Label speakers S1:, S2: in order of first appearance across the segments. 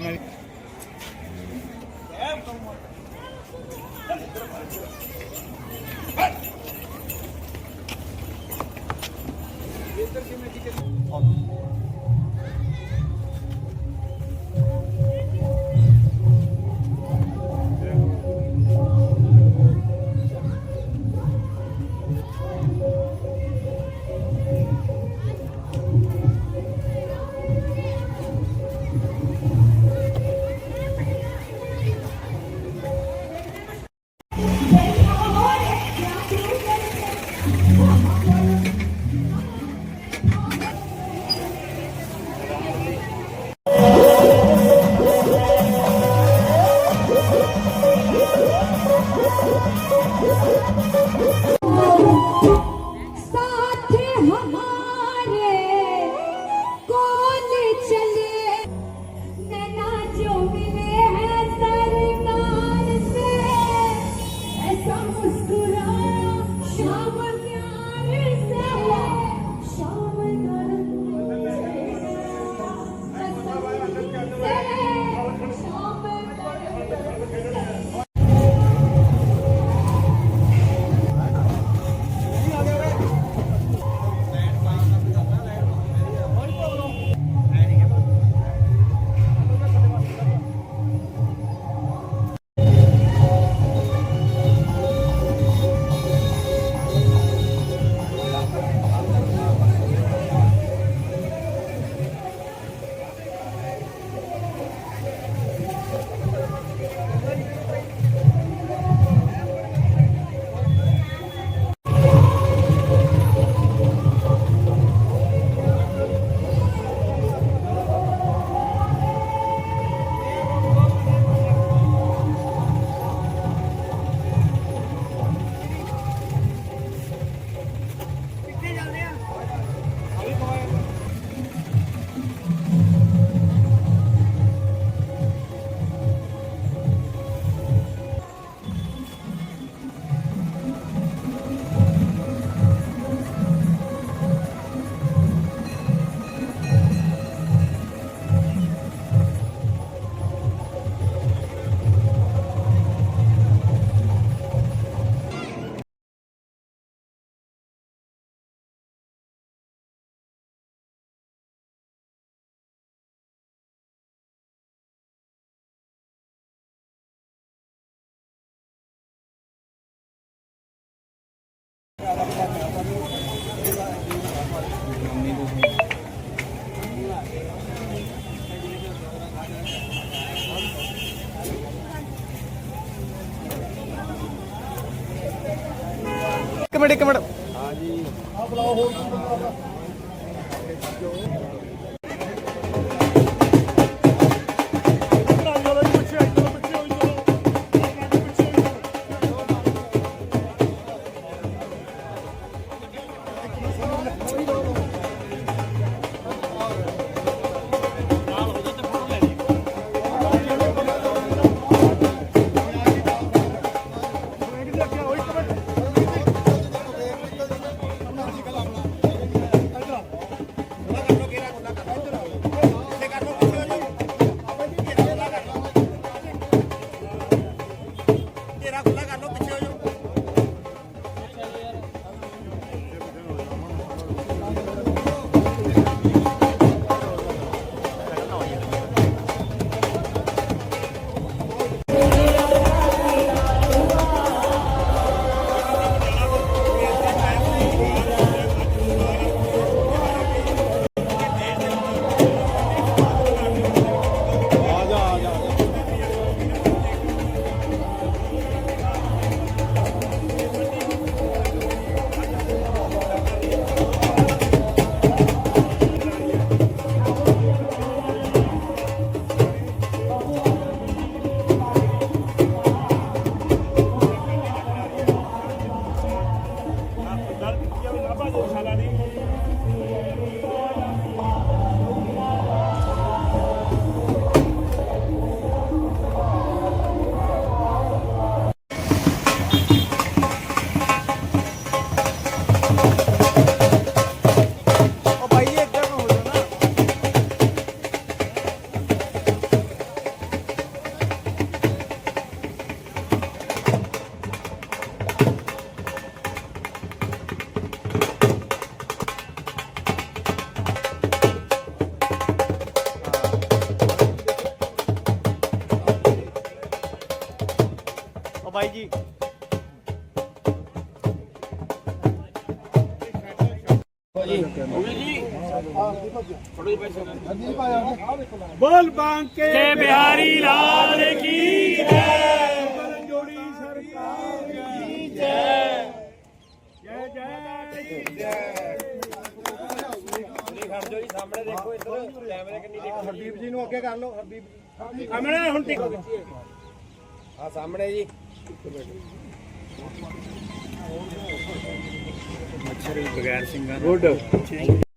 S1: ਮੈਂ
S2: ਇੱਕ ਮਿੰਟ ਇੱਕ ਮਿੰਟ
S1: ਬਾਈ
S2: ਬੋਲ
S1: ਬਾਂਗ ਬਿਹਾਰੀ ਲਾਲ ਕੀ
S2: ਸਾਹਮਣੇ ਦੇਖੋ ਇੱਧਰ ਕੈਮਰੇ ਕਿੰਨੀ ਦੇਖੋ
S1: ਹਰਦੀਪ ਜੀ। ਨੂੰ ਅੱਗੇ ਕਰ ਲਓ ਹਰਦੀਪ
S2: ਸਾਹਮਣੇ ਹੁਣ ਟਿਕ
S1: ਆ ਸਾਹਮਣੇ ਜੀ। ਬਗੈਰ ਸਿੰਘਾਂ
S2: ਗੁੱਡ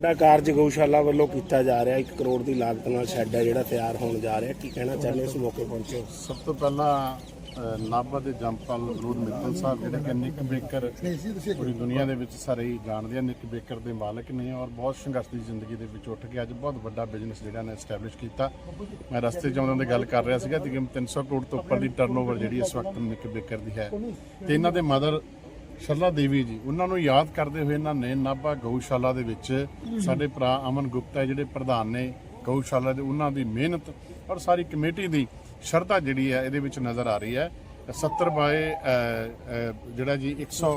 S2: ਦਾ ਕਾਰਜ ਗਊਸ਼ਾਲਾ ਵੱਲੋਂ ਕੀਤਾ ਜਾ ਰਿਹਾ 1 ਕਰੋੜ ਦੀ ਲਾਗਤ ਨਾਲ ਸ਼ੈੱਡ ਹੈ ਜਿਹੜਾ ਤਿਆਰ ਹੋਣ ਜਾ ਰਿਹਾ। ਕੀ ਕਹਿਣਾ ਚਾਹੁੰਦੇ ਇਸ ਮੌਕੇ ਪਹੁੰਚੇ?
S3: ਸਭ ਤੋਂ ਪਹਿਲਾਂ ਨਾਭਾ ਦੇ ਜੰਪਲ ਰੋਡ ਮਿੱਤਲ ਸਾਹਿਬ ਜਿਹੜੇ ਕਿ ਨਿਕ ਬੇਕਰ ਪੂਰੀ ਦੁਨੀਆ ਦੇ ਵਿੱਚ ਸਾਰੇ ਹੀ ਜਾਣਦੇ ਆ ਨਿਕ ਬੇਕਰ ਦੇ ਮਾਲਕ ਨੇ ਔਰ ਬਹੁਤ ਸੰਘਰਸ਼ ਦੀ ਜ਼ਿੰਦਗੀ ਦੇ ਵਿੱਚ ਉੱਠ ਕੇ ਅੱਜ ਬਹੁਤ ਵੱਡਾ ਬਿਜ਼ਨਸ ਜਿਹੜਾ ਨੇ ਐਸਟੈਬਲਿਸ਼ ਕੀਤਾ। ਮੈਂ ਰਸਤੇ 'ਚ ਆਉਂਦੇ ਦੀ ਗੱਲ ਕਰ ਰਿਹਾ ਸੀਗਾ ਤਕਰੀਬਨ 300 ਕਰੋੜ ਤੋਂ ਉੱਪਰ ਦੀ ਟਰਨਓਵਰ ਜਿਹੜੀ ਇਸ ਵਕਤ ਨਿਕ ਬੇਕਰ ਦੀ ਹੈ। ਤੇ ਇਹਨਾਂ ਦੇ ਮਦਰ ਸ਼ਰਲਾ ਦੇਵੀ ਜੀ ਉਹਨਾਂ ਨੂੰ ਯਾਦ ਕਰਦੇ ਹੋਏ ਇਹਨਾਂ ਨੇ ਨਾਭਾ ਗਊਸ਼ਾਲਾ ਦੇ ਵਿੱਚ ਸਾਡੇ ਭਰਾ ਅਮਨ ਗੁਪਤਾ ਜਿਹੜੇ ਪ੍ਰਧਾਨ ਨੇ ਗਊਸ਼ਾਲਾ ਦੇ ਉਹਨਾਂ ਦੀ ਮਿਹਨਤ ਔਰ ਸਾਰੀ ਕਮੇਟੀ ਦੀ ਸ਼ਰਧਾ ਜਿਹੜੀ ਹੈ ਇਹਦੇ ਵਿੱਚ ਨਜ਼ਰ ਆ ਰਹੀ ਹੈ। 70 ਬਾਏ ਜਿਹੜਾ ਜੀ 100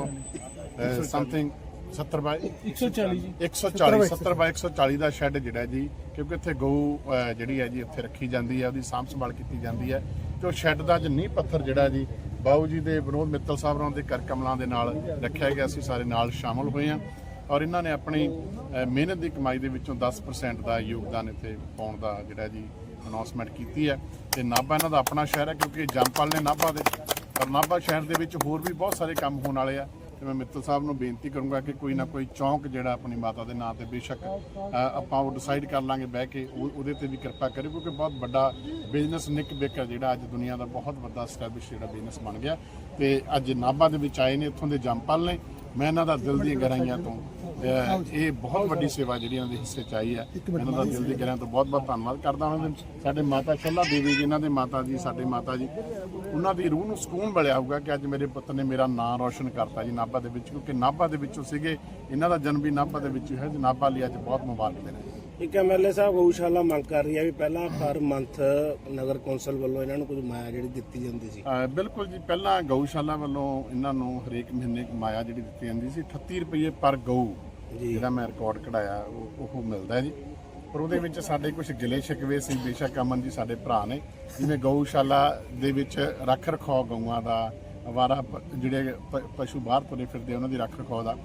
S3: ਸਮਥਿੰਗ 70 ਬਾਏ 140 ਜੀ। 140 70 ਬਾਏ 140 ਦਾ ਸ਼ੈੱਡ ਜਿਹੜਾ ਜੀ ਕਿਉਂਕਿ ਇੱਥੇ ਗਊ ਜਿਹੜੀ ਹੈ ਜੀ ਇੱਥੇ ਰੱਖੀ ਜਾਂਦੀ ਹੈ ਉਹਦੀ ਸਾਂਭ ਸੰਭਾਲ ਕੀਤੀ ਜਾਂਦੀ ਹੈ। ਤੇ ਉਹ ਸ਼ੈੱਡ ਦਾ ਅੱਜ ਨੀਂਹ ਪੱਥਰ ਜਿਹੜਾ ਜੀ ਬਾਊ ਜੀ ਦੇ ਵਿਨੋਦ ਮਿੱਤਲ ਸਾਹਿਬ ਹੋਰਾਂ ਦੇ ਕਰ ਕਮਲਾਂ ਦੇ ਨਾਲ ਰੱਖਿਆ ਗਿਆ ਅਸੀਂ ਸਾਰੇ ਨਾਲ ਸ਼ਾਮਲ ਹੋਏ ਹਾਂ ਔਰ ਇਹਨਾਂ ਨੇ ਆਪਣੀ ਮਿਹਨਤ ਦੀ ਕਮਾਈ ਦੇ ਵਿੱਚੋਂ 10% ਦਾ ਯੋਗਦਾਨ ਇੱਥੇ ਪਾਉਣ ਦਾ ਜਿਹੜਾ ਜੀ ਅਨਾਉਂਸਮੈਂਟ ਕੀਤੀ ਹੈ। ਤੇ ਨਾਭਾ ਇਹਨਾਂ ਦਾ ਆਪਣਾ ਸ਼ਹਿਰ ਹੈ, ਕਿਉਂਕਿ ਜੰਪਲ ਨੇ ਨਾਭਾ ਦੇ ਪਰ ਨਾਭਾ ਸ਼ਹਿਰ ਦੇ ਵਿੱਚ ਹੋਰ ਵੀ ਬਹੁਤ ਸਾਰੇ ਕੰਮ ਹੋਣ ਵਾਲੇ ਆ। ਤੇ ਮੈਂ ਮਿੱਤਲ ਸਾਹਿਬ ਨੂੰ ਬੇਨਤੀ ਕਰੂੰਗਾ ਕਿ ਕੋਈ ਨਾ ਕੋਈ ਚੌਂਕ ਜਿਹੜਾ ਆਪਣੀ ਮਾਤਾ ਦੇ ਨਾਂ ਤੇ ਬੇਸ਼ੱਕ ਆਪਾਂ ਉਹ ਡਿਸਾਈਡ ਕਰ ਲਾਂਗੇ, ਬਹਿ ਕੇ ਉਹ- ਉਹਦੇ ਤੇ ਵੀ ਕਿਰਪਾ ਕਰਿਓ ਕਿਉਂਕਿ ਬਹੁਤ ਵੱਡਾ ਬਿਜ਼ਨਸ ਨਿਕ ਬੇਕਰ ਜਿਹੜਾ ਅੱਜ ਦੁਨੀਆ ਦਾ ਬਹੁਤ ਵੱਡਾ ਸਟੈਬਲਿਸ਼ ਜਿਹੜਾ ਬਿਜ਼ਨਸ ਬਣ ਗਿਆ ਤੇ ਅੱਜ ਨਾਭਾ ਦੇ ਵਿੱਚ ਆਏ ਨੇ, ਇੱਥੋਂ ਦੇ ਜੰਪਲ ਨੇ। ਮੈਂ ਇਹਨਾਂ ਦਾ ਦਿਲ ਦੀਆਂ ਗਹਿਰਾਈਆਂ ਤੋਂ ਇਹ ਬਹੁਤ ਵੱਡੀ ਸੇਵਾ ਜਿਹੜੀ ਇਹਨਾਂ ਦੇ ਹਿੱਸੇ ਚ ਆਈ ਹੈ। ਇਹਨਾਂ ਦਾ ਦਿਲ ਦੀ ਗਹਿਰਾਈਆਂ ਤੋਂ ਬਹੁਤ ਬਹੁਤ ਧੰਨਵਾਦ ਕਰਦਾ ਉਹਨਾਂ ਦੇ ਸਾਡੇ ਮਾਤਾ ਸ਼ੱਲਾ ਦੇਵੀ ਜੀ ਇਹਨਾਂ ਦੇ ਮਾਤਾ ਜੀ ਸਾਡੇ ਮਾਤਾ ਜੀ ਉਹਨਾਂ ਦੀ ਰੂਹ ਨੂੰ ਸਕੂਨ ਮਿਲਿਆ ਹੋਊਗਾ ਕਿ ਅੱਜ ਮੇਰੇ ਪੁੱਤ ਨੇ ਮੇਰਾ ਨਾਂ ਰੌਸ਼ਨ ਕਰਤਾ ਜੀ ਨਾਭਾ ਦੇ ਵਿੱਚ ਕਿਉਂਕਿ ਨਾਭਾ ਦੇ ਵਿੱਚੋਂ ਸੀਗੇ ਇਹਨਾਂ ਦਾ ਜਨਮ ਵੀ ਨਾਭਾ ਦੇ ਵਿੱਚ ਹੀ ਹੈ ਜੀ ਨਾਭਾ ਲਈ ਅੱਜ ਬਹੁਤ ਮੁਬਾਰਕ ਦਿਨ ਹੈ
S2: ਇੱਕ ਐਮਐਲਏ ਸਾਹਿਬ ਗਊਸ਼ਾਲਾ ਮੰਗ ਕਰ ਰਹੀ ਹੈ ਵੀ ਪਹਿਲਾਂ ਪਰ ਮੰਥ ਨਗਰ ਕੌਂਸਲ ਵੱਲੋਂ ਇਹਨਾਂ ਨੂੰ ਕੁਝ ਮਾਇਆ ਜਿਹੜੀ ਦਿੱਤੀ ਜਾਂਦੀ ਸੀ।
S3: ਅ, ਬਿਲਕੁਲ ਜੀ ਪਹਿਲਾਂ ਗਊਸ਼ਾਲਾ ਵੱਲੋਂ ਇਹਨਾਂ ਨੂੰ ਹਰੇਕ ਮਹੀਨੇ ਇੱਕ ਮਾਇਆ ਜਿਹੜੀ ਦਿੱਤੀ ਜਾਂਦੀ ਸੀ। 38 ਰੁਪਏ ਪਰ ਗਊ ਜਿਹੜਾ ਮੈਂ ਰਿਕਾਰਡ ਕਢਾਇਆ ਉਹ ਉਹ ਮਿਲਦਾ ਜੀ। ਪਰ ਉਹਦੇ ਵਿੱਚ ਸਾਡੇ ਕੁਝ ਗਿਲੇ ਸ਼ਿਕਵੇ ਸੀ ਬੇਸ਼ੱਕ ਅਮਨ ਜੀ ਸਾਡੇ ਭਰਾ ਨੇ ਜਿਵੇਂ ਗਊਸ਼ਾਲਾ ਦੇ ਵਿੱਚ ਰੱਖ ਰਖਾਅ ਗਊਆਂ ਦਾ ਅਵਾਰਾ ਪ- ਜਿਹੜੇ ਪ- ਪਸ਼ੂ ਬਾਹਰ ਤੁਰੇ ਫਿਰਦੇ ਆ, ਉਹਨਾਂ ਦੀ ਰੱਖ ਰਖਾਅ ਦਾ।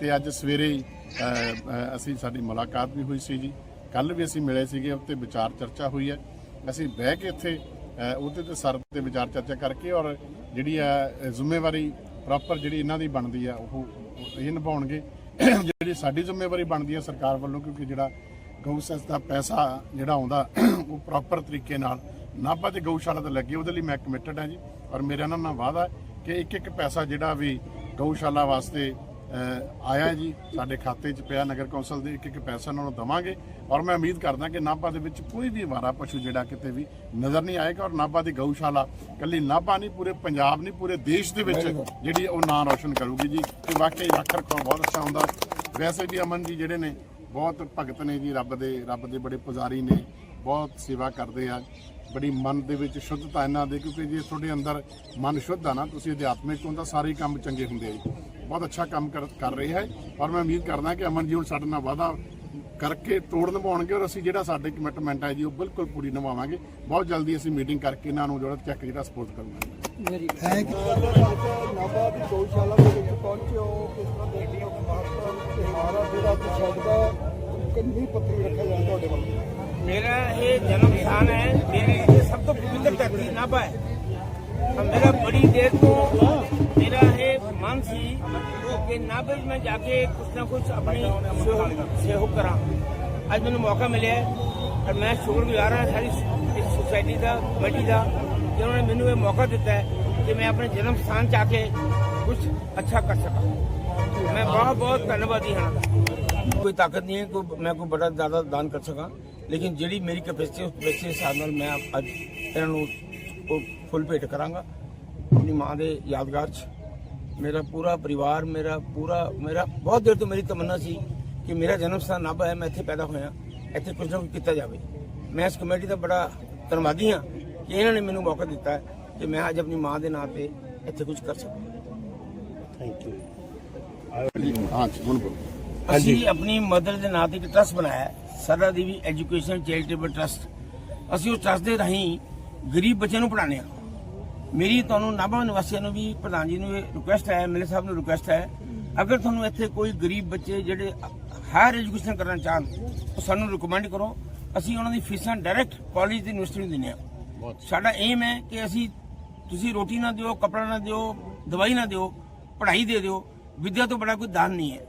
S3: ਤੇ ਅੱਜ ਸਵੇਰੇ ਅਸੀਂ ਸਾਡੀ ਮੁਲਾਕਾਤ ਵੀ ਹੋਈ ਸੀ ਜੀ। ਕੱਲ ਵੀ ਅਸੀਂ ਮਿਲੇ ਸੀਗੇ ਉੱਤੇ ਵਿਚਾਰ ਚਰਚਾ ਹੋਈ ਹੈ। ਅਸੀਂ ਬਹਿ ਕੇ ਇੱਥੇ ਉਹਦੇ ਤੇ ਸਰ ਤੇ ਵਿਚਾਰ ਚਰਚਾ ਕਰਕੇ ਔਰ ਜਿਹੜੀ ਆ ਜ਼ਿੰਮੇਵਾਰੀ ਪ੍ਰੋਪਰ ਜਿਹੜੀ ਇਹਨਾਂ ਦੀ ਬਣਦੀ ਆ, ਉਹ ਇਹ ਨਿਭਾਉਣਗੇ। ਜਿਹੜੀ ਸਾਡੀ ਜ਼ਿੰਮੇਵਾਰੀ ਬਣਦੀ ਆ ਸਰਕਾਰ ਵੱਲੋਂ, ਕਿਉਂਕਿ ਜਿਹੜਾ ਗਊ ਸੈਸ ਦਾ ਪੈਸਾ ਜਿਹੜਾ ਆਉਂਦਾ, ਉਹ ਪ੍ਰੋਪਰ ਤਰੀਕੇ ਨਾਲ ਨਾਭਾ ਤੇ ਗਊਸ਼ਾਲਾ ਤੇ ਲੱਗੇ, ਉਹਦੇ ਲਈ ਮੈਂ ਕਮਿਟਡ ਹਾਂ ਜੀ। ਔਰ ਮੇਰਾ ਇਹਨਾਂ ਨਾਲ ਵਾਅਦਾ ਕਿ ਇੱਕ ਇੱਕ ਪੈਸਾ ਜਿਹੜਾ ਵੀ ਗਊਸ਼ਾਲਾ ਵਾਸਤੇ ਆਇਆ ਜੀ, ਸਾਡੇ ਖਾਤੇ 'ਚ ਪਿਆ, ਨਗਰ ਕੌਂਸਲ ਦੇ ਇੱਕ ਇੱਕ ਪੈਸਾ ਉਹਨਾਂ ਨੂੰ ਦਵਾਂਗੇ। ਔਰ ਮੈਂ ਉਮੀਦ ਕਰਦਾ ਕਿ ਨਾਭਾ ਦੇ ਵਿੱਚ ਕੋਈ ਵੀ ਵਾਰਾ ਪਸ਼ੂ ਜਿਹੜਾ ਕਿਤੇ ਵੀ ਨਜ਼ਰ ਨਹੀਂ ਆਏਗਾ ਔਰ ਨਾਭਾ ਦੀ ਗਊਸ਼ਾਲਾ ਕੱਲੀ ਨਾਭਾ ਨਹੀਂ, ਪੂਰੇ ਪੰਜਾਬ ਨਹੀਂ, ਪੂਰੇ ਦੇਸ਼ ਦੇ ਵਿੱਚ ਜਿਹੜੀ ਉਹ ਨਾਂ ਰੌਸ਼ਨ ਕਰੂਗੀ ਜੀ। ਕਿ ਵਾਕਈ ਰੱਖ ਰਖਾਅ ਬਹੁਤ ਅੱਛਾ ਹੁੰਦਾ। ਵੈਸੇ ਵੀ ਅਮਨ ਜੀ ਜਿਹੜੇ ਨੇ, ਬਹੁਤ ਭਗਤ ਨੇ ਜੀ, ਰੱਬ ਦੇ ਰੱਬ ਦੇ ਬੜੇ ਪੁਜਾਰੀ ਨੇ। ਬਹੁਤ ਸੇਵਾ ਕਰਦੇ ਆ। ਬੜੀ ਮਨ ਦੇ ਵਿੱਚ ਸ਼ੁੱਧਤਾ ਇਹਨਾਂ ਦੇ, ਕਿਉਂਕਿ ਜੇ ਤੁਹਾਡੇ ਅੰਦਰ ਮਨ ਸ਼ੁੱਧ ਆ ਨਾ, ਤੁਸੀਂ ਅਧਿਆਤਮਿਕ ਹੁੰਦਾ ਸਾਰੇ ਕੰਮ ਚੰਗੇ ਹੁੰਦੇ ਆ ਜੀ। ਬਹੁਤ ਅੱਛਾ ਕੰਮ ਕਰ ਰਹੀ ਹੈ ਔਰ ਮੈਂ ਉਮੀਦ ਕਰਦਾ ਕਿ ਅਮਨ ਜੀ ਹੁਣ ਸਾਡੇ ਨਾਲ ਵਾਦਾ ਕਰਕੇ ਤੋੜ ਨਿਭਾਉਣਗੇ ਔਰ ਅਸੀਂ ਜਿਹੜਾ ਸਾਡੇ ਕਮਿਟਮੈਂਟ ਹੈ ਜੀ ਉਹ ਬਿਲਕੁਲ ਪੂਰੀ ਨਿਭਾਵਾਂਗੇ। ਬਹੁਤ ਜਲਦੀ ਅਸੀਂ ਮੀਟਿੰਗ ਕਰਕੇ ਇਹਨਾਂ ਨੂੰ ਜਿਹੜਾ ਚੈੱਕ ਜਿਹੜਾ ਸਪੋਰਟ ਕਰੂੰਗੇ ਜੀ ਥੈਂਕ ਯੂ
S4: ਨਾਭਾ ਦੀ ਗਊਸ਼ਾਲਾ ਦੇ ਵਿੱਚ ਪਹੁੰਚਿਓ ਕਿਸ ਤਰ੍ਹਾਂ ਦੇਖਦੇ ਹੋ ਮਹਾਰਾ ਜਿਹੜਾ ਪ੍ਰਸ਼ਾਦ ਦਾ ਕੰਨੀ ਪੱਤਰੀ ਰੱਖਿਆ ਜਾਂਦਾ ਤੁਹਾਡੇ ਵੱਲ
S5: ਮੇਰਾ ਇਹ ਜਨਮ ਸਥਾਨ ਹੈ ਮੇਰੇ ਸਭ ਤੋਂ ਪਵਿੱਤਰ ਧਰਤੀ ਨਾਭਾ ਹੈ। ਮੇਰਾ ਬੜੀ ਦੇਰ ਤੋਂ ਐਲਾਨ ਸੀ ਕਿ ਨਾ ਮੈਂ ਜਾ ਕੇ ਕੁਛ ਨਾ ਕੁਛ ਆਪਣੀ ਸਹਿਯੋਗ ਕਰਾਂ ਅੱਜ ਮੈਨੂੰ ਮੌਕਾ ਮਿਲਿਆ ਔਰ ਮੈਂ ਸ਼ੁਕਰਗੁਜ਼ਾਰ ਹਾਂ ਸਾਰੀ ਇਸ ਸੁਸਾਇਟੀ ਦਾ ਕਮੇਟੀ ਦਾ ਜਿਨ੍ਹਾਂ ਨੇ ਮੈਨੂੰ ਇਹ ਮੌਕਾ ਦਿੱਤਾ ਹੈ ਕਿ ਮੈਂ ਆਪਣੇ ਜਨਮ ਸਥਾਨ ਚ ਆ ਕੇ ਕੁਛ ਅੱਛਾ ਕਰ ਸਕਾਂ ਮੈਂ ਬਹੁਤ ਬਹੁਤ ਧੰਨਵਾਦੀ ਹਾਂ ਕੋਈ ਤਾਕਤ ਨਹੀਂ ਹੈ ਮੈਂ ਕੋਈ ਬੜਾ ਜ਼ਿਆਦਾ ਦਾਨ ਕਰ ਸਕਾਂ ਲੇਕਿਨ ਜਿਹੜੀ ਮੇਰੀ ਕੈਪੈਸਿਟੀ ਉਸ ਕੈਪੈਸਿਟੀ ਹਿਸਾਬ ਨਾਲ ਮੈਂ ਅੱਜ ਇਹਨਾਂ ਨੂੰ ਫੁੱਲ ਭੇਟ ਕਰਾਂਗਾ ਆਪਣੀ ਮਾਂ ਦੇ ਯਾਦਗਾਰ 'ਚ ਮੇਰਾ ਪੂਰਾ ਪਰਿਵਾਰ ਮੇਰਾ ਪੂਰਾ ਮੇਰਾ ਬਹੁਤ ਦੇਰ ਤੋਂ ਮੇਰੀ ਤਮੰਨਾ ਸੀ ਕਿ ਮੇਰਾ ਜਨਮ ਸਥਾਨ ਨਾਭਾ ਹੈ ਮੈਂ ਇੱਥੇ ਪੈਦਾ ਹੋਇਆ ਇੱਥੇ ਕੁਝ ਨਾ ਕੁਝ ਕੀਤਾ ਜਾਵੇ। ਮੈਂ ਇਸ ਕਮੇਟੀ ਦਾ ਬੜਾ ਧੰਨਵਾਦੀ ਹਾਂ ਕਿ ਇਹਨਾਂ ਨੇ ਮੈਨੂੰ ਮੌਕਾ ਦਿੱਤਾ ਹੈ ਕਿ ਮੈਂ ਅੱਜ ਆਪਣੀ ਮਾਂ ਦੇ ਨਾਂ ਤੇ ਇੱਥੇ ਕੁਝ ਕਰ ਸਕੋ।
S2: Thank you.
S5: ਅਸੀਂ ਆਪਣੀ ਮਦਰ ਦੇ ਨਾਂ ਤੇ ਇੱਕ ਟਰਸਟ ਬਣਾਇਆ ਹੈ, ਸਰਦਾ ਦੇਵੀ ਐਜੂਕੇਸ਼ਨ ਚੈਰੀਟੇਬਲ ਟਰਸਟ ਅਸੀਂ ਉਸ ਟਰਸਟ ਦੇ ਰਾਹੀਂ ਗਰੀਬ ਬੱਚਿਆਂ ਨੂੰ ਪੜ੍ਹਾਉਂਦੇ ਹਾਂ। ਮੇਰੀ ਤੁਹਾਨੂੰ ਨਾਭਾ ਨਿਵਾਸੀਆਂ ਨੂੰ ਵੀ ਪ੍ਰਧਾਨ ਜੀ ਨੂੰ ਰਿਕੁਐਸਟ ਹੈ ਮੇਰੇ ਸਾਹਿਬ ਨੂੰ ਰਿਕੁਐਸਟ ਹੈ ਅਗਰ ਤੁਹਾਨੂੰ ਇੱਥੇ ਕੋਈ ਗਰੀਬ ਬੱਚੇ ਜਿਹੜੇ ਹਾਇਰ ਐਜੂਕੇਸ਼ਨ ਕਰਨਾ ਚਾਹਣ ਤਾਂ ਸਾਨੂੰ ਰਿਕਮੈਂਡ ਕਰੋ। ਅਸੀਂ ਉਹਨਾਂ ਦੀ ਫੀਸਾਂ ਡਾਇਰੈਕਟ ਕਾਲਜ ਤੇ ਯੂਨੀਵਰਸਿਟੀ ਨੂੰ ਦਿੰਦੇ ਹਾਂ। ਸਾਡਾ ਏਮ ਹੈ ਕਿ ਅਸੀਂ ਤੁਸੀਂ ਰੋਟੀ ਨਾ ਦਿਓ ਕਪੜਾ ਨਾ ਦਿਓ ਦਵਾਈ ਨਾ ਦਿਓ ਪੜ੍ਹਾਈ ਦੇ ਦਿਓ ਵਿਦਿਆ ਤੋਂ ਬੜਾ ਕੋਈ ਦਾਨ ਨਹੀਂ ਹੈ।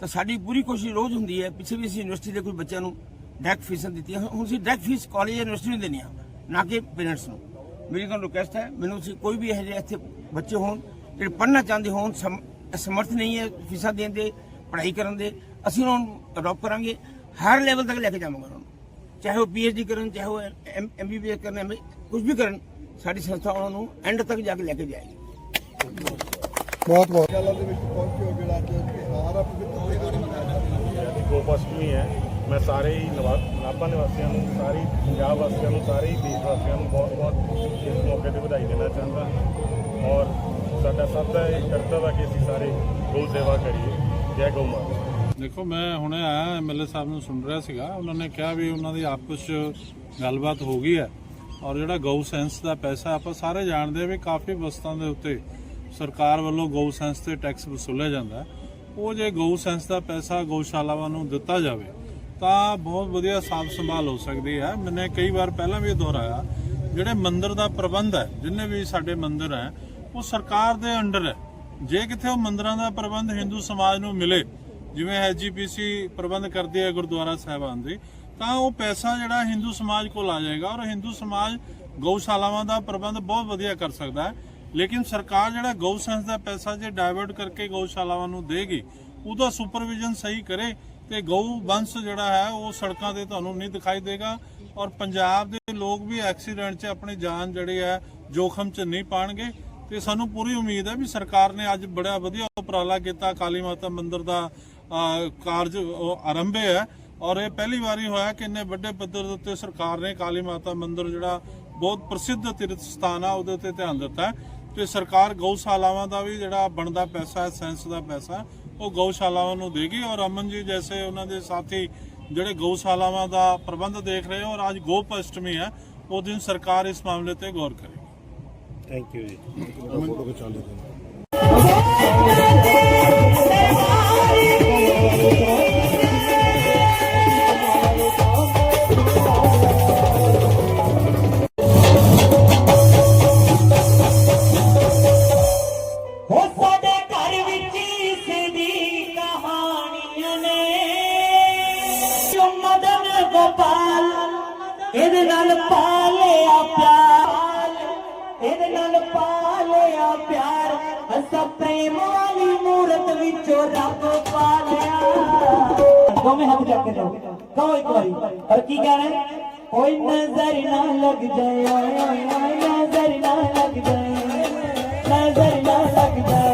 S5: ਤਾਂ ਸਾਡੀ ਪੂਰੀ ਕੋਸ਼ਿਸ਼ ਰੋਜ਼ ਹੁੰਦੀ ਹੈ ਪਿੱਛੇ ਵੀ ਅਸੀਂ ਯੂਨੀਵਰਸਿਟੀ ਦੇ ਕੋਈ ਬੱਚਿਆਂ ਨੂੰ ਡਾਇਰੈਕਟ ਫੀਸਾਂ ਦਿੱਤੀਆਂ। ਹੁਣ ਅਸੀਂ ਡਾਇਰੈਕਟ ਫੀਸ ਕਾਲਜ ਯੂਨੀਵਰਸਿਟੀ ਨੂੰ ਦਿੰਦੇ ਹਾਂ ਨਾ ਕਿ ਪੇਰੈਂਟਸ ਨੂੰ। ਮੇਰੀ ਤੁਹਾਨੂੰ ਰਿਕੁਐਸਟ ਹੈ ਮੈਨੂੰ ਤੁਸੀਂ ਕੋਈ ਵੀ ਇਹੋ ਜਿਹੇ ਇੱਥੇ ਬੱਚੇ ਹੋਣ ਜਿਹੜੇ ਪੜ੍ਹਨਾ ਚਾਹੁੰਦੇ ਹੋਣ ਸਮ- ਸਮਰਥ ਨਹੀਂ ਹੈ ਫੀਸਾਂ ਦੇਣ ਦੇ ਪੜ੍ਹਾਈ ਕਰਨ ਦੇ ਅਸੀਂ ਉਹਨਾਂ ਨੂੰ ਅਡਾਪਟ ਕਰਾਂਗੇ ਹਰ ਲੈਵਲ ਤੱਕ ਲੈ ਕੇ ਜਾਵਾਂਗੇ ਉਹਨਾਂ ਨੂੰ। ਚਾਹੇ ਉਹ ਪੀਐਚਡੀ ਕਰਨ ਚਾਹੇ ਉਹ ਐਮਬੀਬੀਐਸ ਕਰਨ ਕੁਝ ਵੀ ਕਰਨ ਸਾਡੀ ਸੰਸਥਾ ਉਹਨਾਂ ਨੂੰ ਐਂਡ ਤੱਕ ਜਾ ਕੇ ਲੈ ਕੇ ਜਾਏਗੀ।
S4: ਬਹੁਤ ਬਹੁਤ। ਸਾਲਾਂ ਦੇ ਵਿੱਚ ਪਹੁੰਚੇ ਹੋ ਜਿਹੜਾ ਅੱਜ ਤਿਹਾਰ ਆ ਪਵਿੱਤਰ ਤਿਹਾਰ ਮਨਾਇਆ ਜਾ ਰਿਹਾ ਹੈ
S2: ਗੋਪ ਅਸ਼ਟਮੀ ਹੈ। ਮੈਂ ਸਾਰੇ ਹੀ ਨਵਾ- ਨਾਭਾ ਨਿਵਾਸੀਆਂ ਨੂੰ, ਸਾਰੇ ਪੰਜਾਬ ਵਾਸੀਆਂ ਨੂੰ, ਸਾਰੇ ਹੀ ਦੇਸ਼ ਵਾਸੀਆਂ ਨੂੰ ਬਹੁਤ-ਬਹੁਤ ਇਸ ਮੌਕੇ ਤੇ ਵਧਾਈ ਦੇਣਾ ਚਾਹੁੰਦਾ ਔਰ ਸਾਡਾ ਸਭ ਦਾ ਇਹ ਕਰਤੱਵ ਹੈ ਕਿ ਅਸੀਂ ਸਾਰੇ ਗਊ ਸੇਵਾ ਕਰੀਏ। ਜੈ ਗਊ ਮਾਤਾ
S6: ਦੇਖੋ, ਮੈਂ ਹੁਣੇ ਆਇਆ ਐਮਐਲਏ ਸਾਹਿਬ ਨੂੰ ਸੁਣ ਰਿਹਾ ਸੀਗਾ। ਉਹਨਾਂ ਨੇ ਕਿਹਾ ਵੀ ਉਹਨਾਂ ਦੀ ਆਪਸ 'ਚ ਗੱਲਬਾਤ ਹੋ ਗਈ ਹੈ। ਔਰ ਜਿਹੜਾ ਗਊ ਸੈਂਸ ਦਾ ਪੈਸਾ ਆਪਾਂ ਸਾਰੇ ਜਾਣਦੇ ਆ ਵੀ ਕਾਫੀ ਵਸਤਾਂ ਦੇ ਉੱਤੇ ਸਰਕਾਰ ਵੱਲੋਂ ਗਊ ਸੈਂਸ ਤੇ ਟੈਕਸ ਵਸੂਲਿਆ ਜਾਂਦਾ ਉਹ ਜੇ ਗਊ ਸੈਂਸ ਦਾ ਪੈਸਾ ਗਊਸ਼ਾਲਾਵਾਂ ਨੂੰ ਦਿੱਤਾ ਜਾਵੇ ਤਾਂ ਬਹੁਤ ਵਧੀਆ ਸਾਫ਼ ਸੰਭਾਲ ਹੋ ਸਕਦੀ ਹੈ। ਮੈਨੇ ਕਈ ਵਾਰ ਪਹਿਲਾਂ ਵੀ ਇਹ ਦੁਹਰਾਇਆ, ਜਿਹੜੇ ਮੰਦਿਰ ਦਾ ਪ੍ਰਬੰਧ ਹੈ, ਜਿੰਨੇ ਵੀ ਸਾਡੇ ਮੰਦਿਰ ਹੈ, ਉਹ ਸਰਕਾਰ ਦੇ ਅੰਡਰ ਹੈ। ਜੇ ਕਿਤੇ ਉਹ ਮੰਦਿਰਾਂ ਦਾ ਪ੍ਰਬੰਧ ਹਿੰਦੂ ਸਮਾਜ ਨੂੰ ਮਿਲੇ, ਜਿਵੇਂ ਐਸਜੀਪੀਸੀ ਪ੍ਰਬੰਧ ਕਰਦੀ ਹੈ ਗੁਰਦੁਆਰਾ ਸਾਹਿਬਾਨ ਦੀ, ਤਾਂ ਉਹ ਪੈਸਾ ਜਿਹੜਾ ਹਿੰਦੂ ਸਮਾਜ ਕੋਲ ਆ ਜਾਏਗਾ ਔਰ ਹਿੰਦੂ ਸਮਾਜ ਗਊਸ਼ਾਲਾਵਾਂ ਦਾ ਪ੍ਰਬੰਧ ਬਹੁਤ ਵਧੀਆ ਕਰ ਸਕਦਾ ਹੈ। ਲੇਕਿਨ ਸਰਕਾਰ ਜਿਹੜਾ ਗਊ ਸੰਸ ਦਾ ਪੈਸਾ ਜੇ ਡਾਇਵਰਟ ਕਰਕੇ ਗਊਸ਼ਾਲਾਵਾਂ ਨੂੰ ਦੇਗੀ, ਉਹਦਾ ਸੁਪਰਵਿਜ਼ਨ ਸਹੀ ਕਰੇ ਤੇ ਗਊ, ਬੰਸ ਜਿਹੜਾ ਹੈ, ਉਹ ਸੜਕਾਂ ਤੇ ਤੁਹਾਨੂੰ ਨਹੀਂ ਦਿਖਾਈ ਦੇਗਾ। ਔਰ ਪੰਜਾਬ ਦੇ ਲੋਕ ਵੀ ਐਕਸੀਡੈਂਟ 'ਚ ਆਪਣੀ ਜਾਨ ਜਿਹੜੀ ਹੈ, ਜੋਖਮ 'ਚ ਨਹੀਂ ਪਾਣਗੇ। ਤੇ ਸਾਨੂੰ ਪੂਰੀ ਉਮੀਦ ਹੈ ਵੀ ਸਰਕਾਰ ਨੇ ਅੱਜ ਬੜਾ ਵਧੀਆ ਉਪਰਾਲਾ ਕੀਤਾ। ਕਾਲੀ ਮਾਤਾ ਮੰਦਿਰ ਦਾ ਕਾਰਜ ਉਹ ਆਰੰਭੇ ਹੈ। ਔਰ ਇਹ ਪਹਿਲੀ ਵਾਰੀ ਹੋਇਆ ਕਿ ਇੰਨੇ ਵੱਡੇ ਪੱਧਰ ਦੇ ਉੱਤੇ ਸਰਕਾਰ ਨੇ ਕਾਲੀ ਮਾਤਾ ਮੰਦਿਰ ਜਿਹੜਾ ਬਹੁਤ ਪ੍ਰਸਿੱਧ ਤੀਰਥ ਸਥਾਨ ਆ, ਉਹਦੇ ਉੱਤੇ ਧਿਆਨ ਦਿੱਤਾ। ਹੈ ਤੇ ਸਰਕਾਰ ਗਊਸ਼ਾਲਾਵਾਂ ਦਾ ਵੀ ਜਿਹੜਾ ਬਣਦਾ ਪੈਸਾ ਹੈ, ਸੈਂਸ ਦਾ ਪੈਸਾ ਉਹ ਗਊਸ਼ਾਲਾਵਾਂ ਨੂੰ ਦੇਗੀ ਔਰ ਅਮਨ ਜੀ ਜੈਸੇ ਉਹਨਾਂ ਦੇ ਸਾਥੀ ਜਿਹੜੇ ਗਊਸ਼ਾਲਾਵਾਂ ਦਾ ਪ੍ਰਬੰਧ ਦੇਖ ਰਹੇ ਔਰ ਅੱਜ ਗੋਪ ਅਸ਼ਟਮੀ ਹੈ ਉਹ ਦਿਨ ਸਰਕਾਰ ਇਸ ਮਾਮਲੇ ਤੇ ਗੌਰ ਕਰੇਗੀ।
S2: ਥੈਂਕ ਯੂ ਜੀ।
S7: ਕਹੋ ਇੱਕ ਵਾਰੀ ਪਰ ਕੀ ਕਹਿਣਾ ਕੋਈ ਨਜ਼ਰ ਨਾ ਲੱਗ ਜਾਏ ਨਜ਼ਰ ਨਾ ਲੱਗ ਜਾਏ। ਨਜ਼ਰ ਨਾ ਲੱਗ ਜਾਏ।